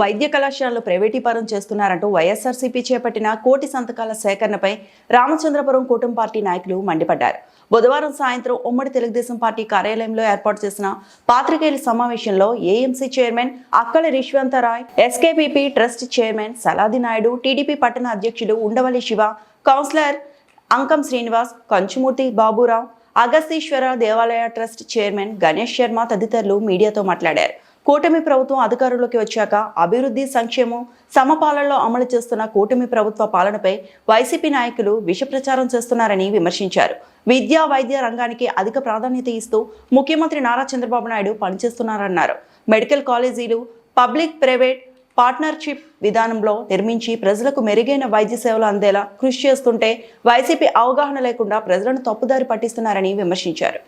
వైద్య కళాశాలలు ప్రైవేటీపరం చేస్తున్నారంటూ వైఎస్ఆర్సీపీ చేపట్టిన కోటి సంతకాల సేకరణపై రామచంద్రపురం కూటమి పార్టీ నాయకులు మండిపడ్డారు. బుధవారం సాయంత్రం ఉమ్మడి తెలుగుదేశం పార్టీ కార్యాలయంలో ఏర్పాటు చేసిన పాత్రికేయుల సమావేశంలో AMC chairman Akkala Rishvantharai SKPP trust chairman Saladi Naidu TDP పట్టణ అధ్యక్షులు ఉండవల్లి శివ కౌన్సిలర్ అంకం శ్రీనివాస్ కంచుమూర్తి బాబురావు అగస్తీశ్వర దేవాలయ ట్రస్ట్ చైర్మన్ గణేష్ శర్మ తదితరులు మీడియాతో మాట్లాడారు. కూటమి ప్రభుత్వం అధికారంలోకి వచ్చాక అభివృద్ధి సంక్షేమం సమపాలనలో అమలు చేస్తున్న కూటమి ప్రభుత్వ పాలనపై వైసీపీ నాయకులు విష ప్రచారం చేస్తున్నారని విమర్శించారు. విద్యా వైద్య రంగానికి అధిక ప్రాధాన్యత ఇస్తూ ముఖ్యమంత్రి నారా చంద్రబాబు నాయుడు పనిచేస్తున్నారన్నారు. మెడికల్ కాలేజీలు పబ్లిక్ ప్రైవేట్ పార్ట్నర్షిప్ విధానంలో నిర్మించి ప్రజలకు మెరుగైన వైద్య సేవలు అందేలా కృషి చేస్తుంటే వైసీపీ అవగాహన లేకుండా ప్రజలను తప్పుదారి పట్టిస్తున్నారని విమర్శించారు.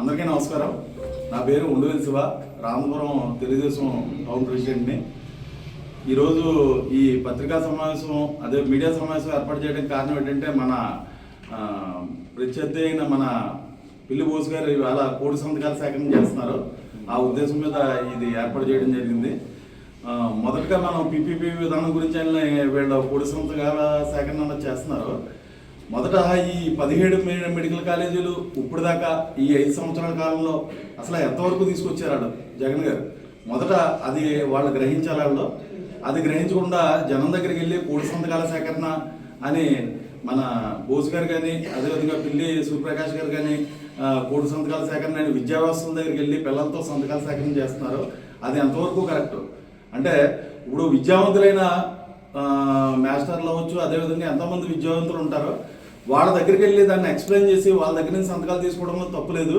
అందరికీ నమస్కారం. నా పేరు ఉండవేల్ శివ. రామపురం తెలుగుదేశం టౌన్ ప్రెసిడెంట్ని. ఈరోజు ఈ పత్రికా సమావేశం అదే మీడియా సమావేశం ఏర్పాటు చేయడానికి కారణం ఏంటంటే మన ప్రత్యర్థి అయిన మన పిల్లి బోస్ గారు ఇవాళ కోడి సంతకాల సేకరణ చేస్తున్నారు. ఆ ఉద్దేశం మీద ఇది ఏర్పాటు చేయడం జరిగింది. మొదటగా మనం పీపీపీ విధానం గురించి వీళ్ళ కోడి సంతకాల సేకరణ చేస్తున్నారు. మొదట ఈ పదిహేడు మెడికల్ కాలేజీలు ఇప్పుడు దాకా ఈ ఐదు సంవత్సరాల కాలంలో అసలు ఎంతవరకు తీసుకొచ్చారు జగన్ గారు. మొదట అది వాళ్ళు గ్రహించాలి అది గ్రహించకుండా జనం దగ్గరికి వెళ్ళి పూడి సంతకాల సేకరణ అని మన బోస్ గారు కానీ అదేవిధంగా పిల్లి సూర్యప్రకాష్ గారు కానీ కోడి సంతకాల సేకరణ అని విద్యా వ్యవస్థల దగ్గరికి వెళ్ళి పిల్లలతో సంతకాల సేకరణ చేస్తున్నారు. అది ఎంతవరకు కరెక్ట్? అంటే ఇప్పుడు విద్యావంతులైన మాస్టర్లు అవ్వచ్చు అదేవిధంగా ఎంతోమంది విద్యావంతులు ఉంటారో వాళ్ళ దగ్గరికి వెళ్ళి దాన్ని ఎక్స్ప్లెయిన్ చేసి వాళ్ళ దగ్గర నుంచి సంతకాలు తీసుకోవడంలో తప్పులేదు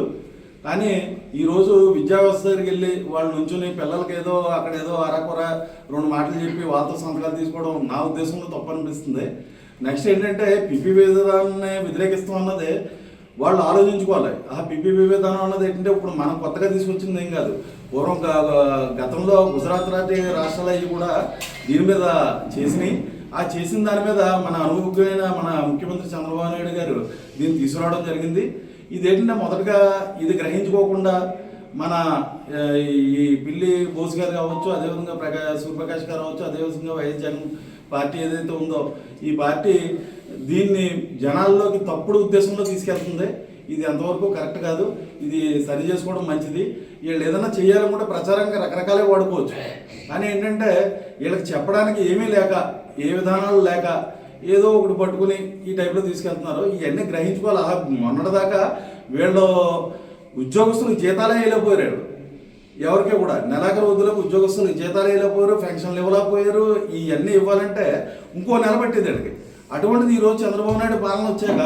కానీ ఈరోజు విద్యా వ్యవస్థ దగ్గరికి వెళ్ళి వాళ్ళు నుంచుని పిల్లలకి ఏదో అక్కడ ఏదో అరకొర రెండు మాటలు చెప్పి వాళ్ళతో సంతకాలు తీసుకోవడం నా ఉద్దేశంలో తప్పు అనిపిస్తుంది. నెక్స్ట్ ఏంటంటే పిపి విధానాన్ని వ్యతిరేకిస్తాం అన్నది వాళ్ళు ఆలోచించుకోవాలి. ఆ పిపిపి విధానం అన్నది ఏంటంటే ఇప్పుడు మనం కొత్తగా తీసుకొచ్చింది ఏం కాదు. పూర్వం గతంలో గుజరాత్ రాజ్య రాష్ట్రాలు అవి కూడా దీని మీద చేసినాయి. ఆ చేసిన దాని మీద మన అనుభవమైన మన ముఖ్యమంత్రి చంద్రబాబు నాయుడు గారు దీన్ని తీసుకురావడం జరిగింది. ఇది ఏంటంటే మొదటగా ఇది గ్రహించుకోకుండా మన ఈ పిల్లి బోస్ గారు కావచ్చు అదేవిధంగా ప్రకా సూర్యప్రకాష్ గారు కావచ్చు అదేవిధంగా వైఎస్ జగన్ పార్టీ ఏదైతే ఉందో ఈ పార్టీ దీన్ని జనాల్లోకి తప్పుడు ఉద్దేశంలో తీసుకెళ్తుంది. ఇది ఎంతవరకు కరెక్ట్ కాదు. ఇది సరి చేసుకోవడం మంచిది. వీళ్ళు ఏదైనా చేయాలనుకుంటే ప్రచారంగా రకరకాలే వాడుకోవచ్చు. కానీ ఏంటంటే వీళ్ళకి చెప్పడానికి ఏమీ లేక ఏ విధానాలు లేక ఏదో ఒకటి పట్టుకుని ఈ టైప్లో తీసుకెళ్తున్నారు. ఇవన్నీ గ్రహించుకోవాలి. మొన్నటిదాకా వీళ్ళు ఉద్యోగస్తులకు జీతాలే వేయలేకపోయారు ఎవరికే కూడా నెలాఖరు రోజులకు ఉద్యోగస్తులు జీతాలు వేయలేకపోయారు పెన్షన్లు ఇవ్వలేకపోయారు ఇవన్నీ ఇవ్వాలంటే ఇంకో నెల పట్టింది వీళ్ళకి. అటువంటిది ఈరోజు చంద్రబాబు నాయుడు పాలన వచ్చాక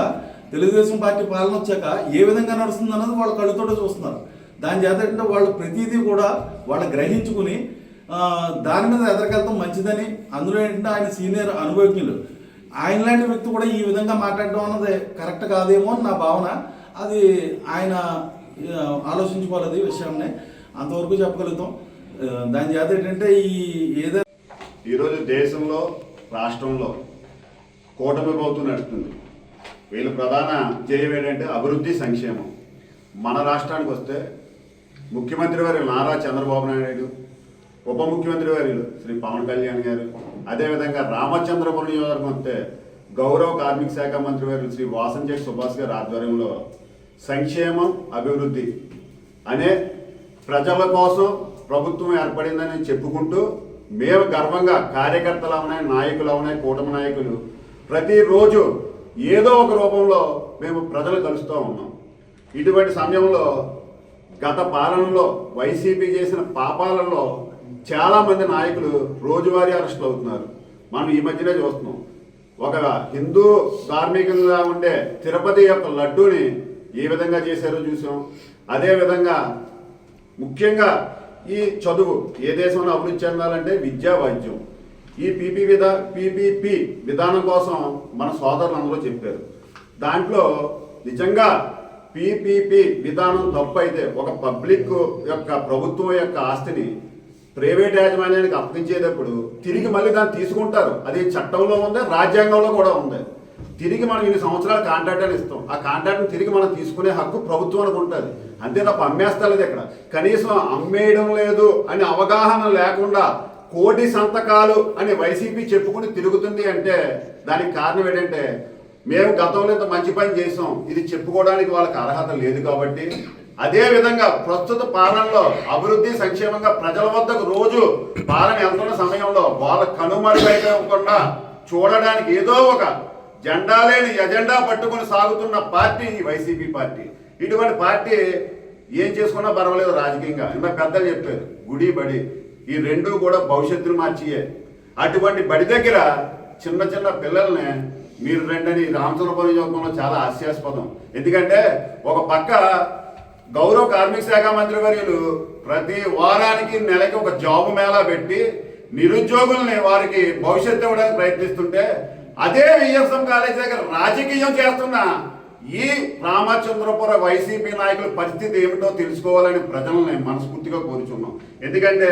తెలుగుదేశం పార్టీ పాలన వచ్చాక ఏ విధంగా నడుస్తుంది అన్నది వాళ్ళ కళ్ళుతోట చూస్తున్నారు. దాని చేత ఏంటంటే వాళ్ళు ప్రతిదీ కూడా వాళ్ళు గ్రహించుకుని దాని మీద ఎదరికెళ్తాం మంచిదని. అందులో ఏంటంటే ఆయన సీనియర్ అనుభవజ్ఞులు. ఆయన లాంటి వ్యక్తి కూడా ఈ విధంగా మాట్లాడడం అన్నది కరెక్ట్ కాదేమో అని నా భావన. అది ఆయన ఆలోచించుకోవాలి విషయాన్ని. అంతవరకు చెప్పగలుగుతాం. దాని చేత ఏంటంటే ఈ ఏదైతే ఈరోజు దేశంలో రాష్ట్రంలో కూటమి ప్రభుత్వం నడుస్తుంది వీళ్ళ ప్రధాన ధ్యేయం ఏంటంటే అభివృద్ధి సంక్షేమం. మన రాష్ట్రానికి వస్తే ముఖ్యమంత్రి వారు నారా చంద్రబాబు నాయుడు ఉప ముఖ్యమంత్రి వారు శ్రీ పవన్ కళ్యాణ్ గారు అదేవిధంగా రామచంద్రపురం నియోజకవర్గం వస్తే గౌరవ కార్మిక శాఖ మంత్రి వారు శ్రీ వాసంజయ్ సుభాష్ గారి ఆధ్వర్యంలో సంక్షేమం అభివృద్ధి అనే ప్రజల కోసం ప్రభుత్వం ఏర్పడిందని చెప్పుకుంటూ మేము గర్వంగా కార్యకర్తలు అవునాయి నాయకులు అవునాయి కూటమి నాయకులు ప్రతిరోజు ఏదో ఒక రూపంలో మేము ప్రజలు కలుస్తూ ఉన్నాం. ఇటువంటి సమయంలో గత పాలనలో వైసీపీ చేసిన పాపాలలో చాలామంది నాయకులు రోజువారీ అరెస్టులు అవుతున్నారు. మనం ఈ మధ్యనే చూస్తున్నాం. ఒక హిందూ ధార్మికంగా ఉండే తిరుపతి యొక్క లడ్డూని ఏ విధంగా చేశారో చూసాం. అదేవిధంగా ముఖ్యంగా ఈ చదువు ఏ దేశంలో అభివృద్ధి చెందాలంటే విద్యా వైద్యం. ఈ పీపీ విధా పీపీపీ విధానం కోసం మన సోదరులు అందరూ చెప్పారు. దాంట్లో నిజంగా పీపీపీ విధానం తప్పు అయితే ఒక పబ్లిక్ యొక్క ప్రభుత్వం యొక్క ఆస్తిని ప్రైవేట్ యాజమాన్యానికి అప్పగించేటప్పుడు తిరిగి మళ్ళీ దాన్ని తీసుకుంటారు. అది చట్టంలో ఉంది రాజ్యాంగంలో కూడా ఉంది. తిరిగి మనం ఇన్ని సంవత్సరాల కాంట్రాక్ట్ అని ఇస్తాం. ఆ కాంట్రాక్ట్ని తిరిగి మనం తీసుకునే హక్కు ప్రభుత్వానికి ఉంటుంది. అంతే తప్ప అమ్మేస్తలేదు ఇక్కడ. కనీసం అమ్మేయడం లేదు అని అవగాహన లేకుండా కోటి సంతకాలు అని వైసీపీ చెప్పుకుని తిరుగుతుంది అంటే దానికి కారణం ఏంటంటే మేము గతంలో ఇంత మంచి పని చేసాం. ఇది చెప్పుకోవడానికి వాళ్ళకి అర్హత లేదు కాబట్టి. అదే విధంగా ప్రస్తుత పాలనలో అభివృద్ధి సంక్షేమంగా ప్రజల వద్దకు రోజు పాలన వెళ్తున్న సమయంలో వాళ్ళ కనుమరుగైపోకుండా చూడడానికి ఏదో ఒక జెండా లేని ఎజెండా పట్టుకొని సాగుతున్న పార్టీ ఈ వైసీపీ పార్టీ. ఇటువంటి పార్టీ ఏం చేసుకున్నా పర్వాలేదు రాజకీయంగా. ఇంత పెద్దలు చెప్పారు గుడి బడి. ఈ రెండు కూడా భవిష్యత్తును మార్చియే. అటువంటి బడి దగ్గర చిన్న చిన్న పిల్లల్ని మీరు రెండని రామచంద్రపురం యోగంలో చాలా హాస్యాస్పదం. ఎందుకంటే ఒక పక్క గౌరవ కార్మిక శాఖ మంత్రి వర్యులు ప్రతి వారానికి నెలకి ఒక జాబ్ మేళా పెట్టి నిరుద్యోగుల్ని వారికి భవిష్యత్తు ఇవ్వడానికి ప్రయత్నిస్తుంటే అదే విఎస్ఎం కాలేజ్ దగ్గర రాజకీయం చేస్తున్న ఈ రామచంద్రపుర వైసీపీ నాయకుల పరిస్థితి ఏమిటో తెలుసుకోవాలని ప్రజల్ని మనస్ఫూర్తిగా కోరుచున్నాం. ఎందుకంటే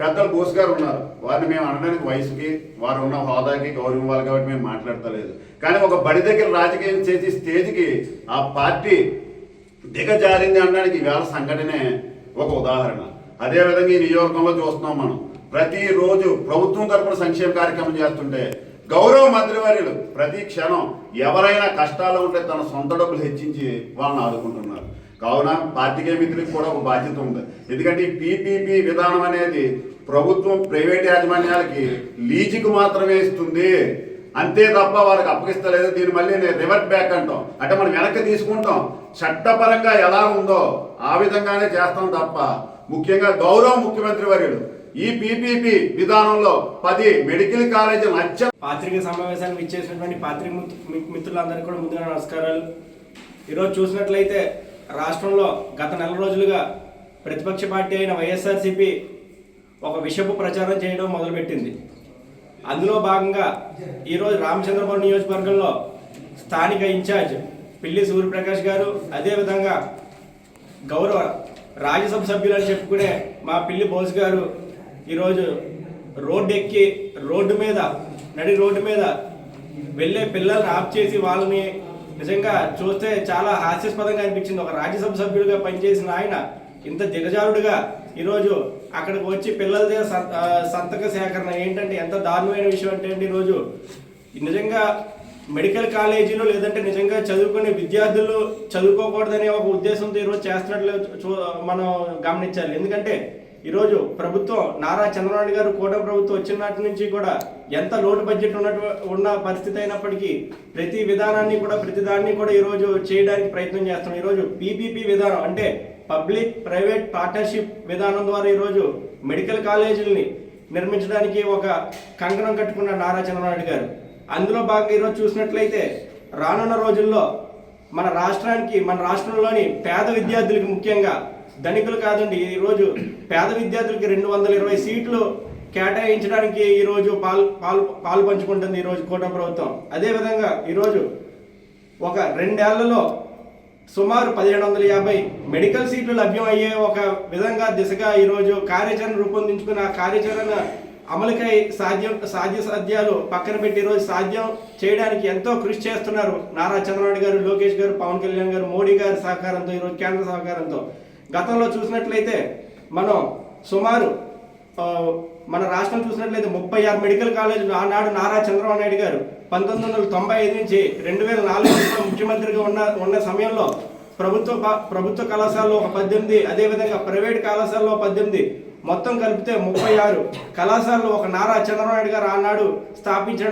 పెద్దలు బోస్ గారు ఉన్నారు. వారిని మేము అనడానికి వయసుకి వారు ఉన్న హోదాకి గౌరవం వాళ్ళు కాబట్టి మేము మాట్లాడతలేదు. కానీ ఒక బడి దగ్గర రాజకీయం చేసి స్టేజ్కి ఆ పార్టీ దిగజారింది అనడానికి ఈవేళ సంఘటనే ఒక ఉదాహరణ. అదేవిధంగా ఈ నియోజకవర్గంలో చూస్తున్నాం మనం. ప్రతిరోజు ప్రభుత్వం తరపున సంక్షేమ కార్యక్రమం చేస్తుంటే గౌరవ మంత్రివర్యులు ప్రతి క్షణం ఎవరైనా కష్టాలు ఉంటే తన సొంత డబ్బులు హెచ్చించి వాళ్ళని ఆదుకుంటున్నారు. కావున పార్టీకే మిత్రులకు కూడా ఒక బాధ్యత ఉంది. ఎందుకంటే ఈ పీపీపీ విధానం అనేది ప్రభుత్వం ప్రైవేట్ యాజమాన్యాలకి లీజుకు మాత్రమే ఇస్తుంది. అంతే తప్ప వాళ్ళకి అప్పగిస్తలేదు. దీన్ని మళ్ళీ నేను రివర్ట్ బ్యాక్ అంటాం. అంటే మనం వెనక్కి తీసుకుంటాం. చట్టపరంగా ఎలా ఉందో ఆ విధంగానే చేస్తాం తప్ప ముఖ్యంగా గౌరవ ముఖ్యమంత్రి వర్యుడు ఈ పీపీపీ విధానంలో పది మెడికల్ కాలేజీ మధ్య పాత్రిక సమావేశానికి ఇచ్చేసినటువంటి పాత్రిక మిత్రులందరికీ కూడా ముందుగా నమస్కారాలు. ఈరోజు చూసినట్లయితే రాష్ట్రంలో గత నెల రోజులుగా ప్రతిపక్ష పార్టీ అయిన వైఎస్ఆర్సీపీ ఒక విషపు ప్రచారం చేయడం మొదలుపెట్టింది. అందులో భాగంగా ఈరోజు రామచంద్రపురం నియోజకవర్గంలో స్థానిక ఇన్ఛార్జ్ పిల్లి సూర్యప్రకాష్ గారు అదేవిధంగా గౌరవ రాజ్యసభ సభ్యులు అని చెప్పుకునే మా పిల్లి బోస్ గారు ఈరోజు రోడ్డు ఎక్కి రోడ్డు మీద నడి రోడ్డు మీద వెళ్ళే పిల్లల్ని ఆఫ్ చేసి వాళ్ళని నిజంగా చూస్తే చాలా హాస్యాస్పదంగా అనిపించింది. ఒక రాజ్యసభ సభ్యుడిగా పనిచేసిన ఆయన ఇంత దిగజారుడుగా ఈరోజు అక్కడికి వచ్చి పిల్లల దగ్గర సంతక సేకరణ ఏంటంటే ఎంత దారుణమైన విషయం అంటే అండి ఈరోజు నిజంగా మెడికల్ కాలేజీలు లేదంటే నిజంగా చదువుకునే విద్యార్థులు చదువుకోకూడదనే ఒక ఉద్దేశంతో ఈరోజు చేస్తున్నట్లు చూ- మనం గమనించాలి. ఎందుకంటే ఈరోజు ప్రభుత్వం నారా చంద్రబాబు గారు కూటమి ప్రభుత్వం వచ్చిన నాటి నుంచి కూడా ఎంత లోటు బడ్జెట్ ఉన్నట్టు ఉన్న పరిస్థితి అయినప్పటికీ ప్రతి విధానాన్ని కూడా ప్రతి దాన్ని కూడా ఈరోజు చేయడానికి ప్రయత్నం చేస్తున్నాం. ఈరోజు పీపీపీ విధానం అంటే పబ్లిక్ ప్రైవేట్ పార్ట్నర్షిప్ విధానం ద్వారా ఈరోజు మెడికల్ కాలేజీలని నిర్మించడానికి ఒక కంకణం కట్టుకున్న నారా చంద్రబాబు గారు. అందులో భాగంగా ఈరోజు చూసినట్లయితే రానున్న రోజుల్లో మన రాష్ట్రానికి మన రాష్ట్రంలోని పేద విద్యార్థులకు ముఖ్యంగా ధనికులు కాదండి ఈరోజు పేద విద్యార్థులకి రెండు వందల ఇరవై సీట్లు కేటాయించడానికి ఈరోజు పాల్ పాల్ పాలు పంచుకుంటుంది ఈరోజు కూటమి ప్రభుత్వం. అదేవిధంగా ఈరోజు ఒక రెండేళ్ళలో సుమారు పదిహేడు వందల యాభై మెడికల్ సీట్లు లభ్యం అయ్యే ఒక విధంగా దిశగా ఈరోజు కార్యాచరణ రూపొందించుకుని ఆ కార్యాచరణ అమలుకై సాధ్యం సాధ్య సాధ్యాలు పక్కన పెట్టి ఈరోజు సాధ్యం చేయడానికి ఎంతో కృషి చేస్తున్నారు నారా చంద్రబాబు గారు లోకేష్ గారు పవన్ కళ్యాణ్ గారు మోడీ గారి సహకారంతో ఈరోజు కేంద్ర సహకారంతో. గతంలో చూసినట్లయితే మనం సుమారు మన రాష్ట్రం చూసినట్లయితే ముప్పై ఆరు మెడికల్ కాలేజీలు ఆనాడు నారా చంద్రబాబు నాయుడు గారు పంతొమ్మిది వందల తొంభై ఐదు నుంచి రెండు వేల నాలుగు ముఖ్యమంత్రిగా ఉన్న ఉన్న సమయంలో ప్రభుత్వ ప్రభుత్వ కళాశాలలో ఒక పద్దెనిమిది అదేవిధంగా ప్రైవేట్ కళాశాలలో పద్దెనిమిది మొత్తం కలిపితే ముప్పై ఆరు కళాశాలలో ఒక నారా చంద్రబాబు నాయుడు గారు ఆనాడు స్థాపించడం